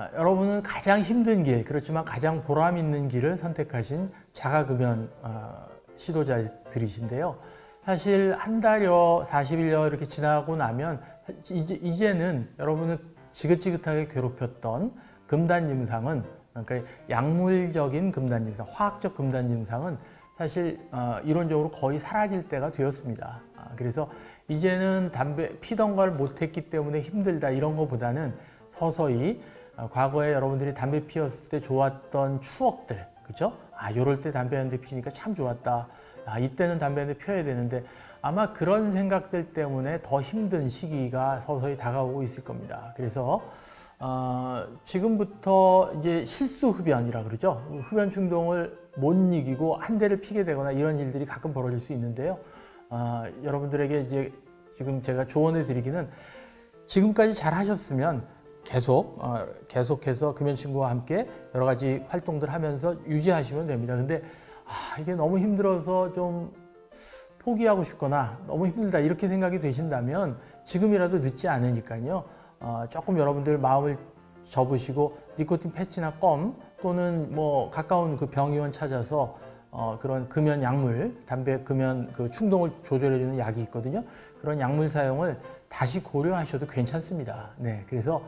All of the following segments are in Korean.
아, 여러분은 가장 힘든 길, 그렇지만 가장 보람 있는 길을 선택하신 자가금연 어, 시도자들이신데요. 사실 한 달여, 40일여 이렇게 지나고 나면 이제, 이제는 여러분을 지긋지긋하게 괴롭혔던 금단 증상은 그러니까 약물적인 금단 증상, 화학적 금단 증상은 사실 어, 이론적으로 거의 사라질 때가 되었습니다. 아, 그래서 이제는 담배 피던 걸 못했기 때문에 힘들다 이런 것보다는 서서히 어, 과거에 여러분들이 담배 피웠을 때 좋았던 추억들, 그죠? 아, 요럴 때 담배 한 대 피니까 참 좋았다. 아, 이때는 담배 한대 피워야 되는데 아마 그런 생각들 때문에 더 힘든 시기가 서서히 다가오고 있을 겁니다. 그래서 어, 지금부터 이제 실수 흡연이라 그러죠. 흡연 충동을 못 이기고 한 대를 피게 되거나 이런 일들이 가끔 벌어질 수 있는데요. 어, 여러분들에게 이제 지금 제가 조언해 드리기는 지금까지 잘 하셨으면 계속 어, 계속해서 금연 친구와 함께 여러 가지 활동들 하면서 유지하시면 됩니다. 근데 아, 이게 너무 힘들어서 좀 포기하고 싶거나 너무 힘들다 이렇게 생각이 되신다면 지금이라도 늦지 않으니까요. 어, 조금 여러분들 마음을 접으시고 니코틴 패치나 껌 또는 뭐 가까운 그 병의원 찾아서 어, 그런 금연 약물, 담배 금연 그 충동을 조절해주는 약이 있거든요. 그런 약물 사용을 다시 고려하셔도 괜찮습니다. 네, 그래서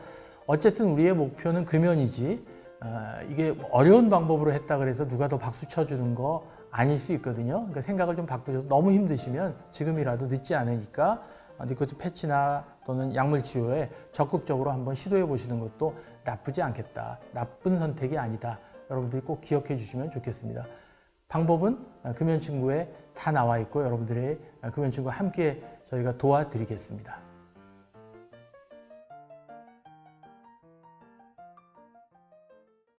어쨌든 우리의 목표는 금연이지 어, 이게 어려운 방법으로 했다 그래서 누가 더 박수 쳐주는 거 아닐 수 있거든요. 그러니까 생각을 좀 바꾸셔서 너무 힘드시면 지금이라도 늦지 않으니까 어, 니코틴 패치나 또는 약물 치료에 적극적으로 한번 시도해 보시는 것도 나쁘지 않겠다. 나쁜 선택이 아니다. 여러분들이 꼭 기억해 주시면 좋겠습니다. 방법은 어, 금연친구에 다 나와 있고 여러분들의 어, 금연친구와 함께 저희가 도와드리겠습니다.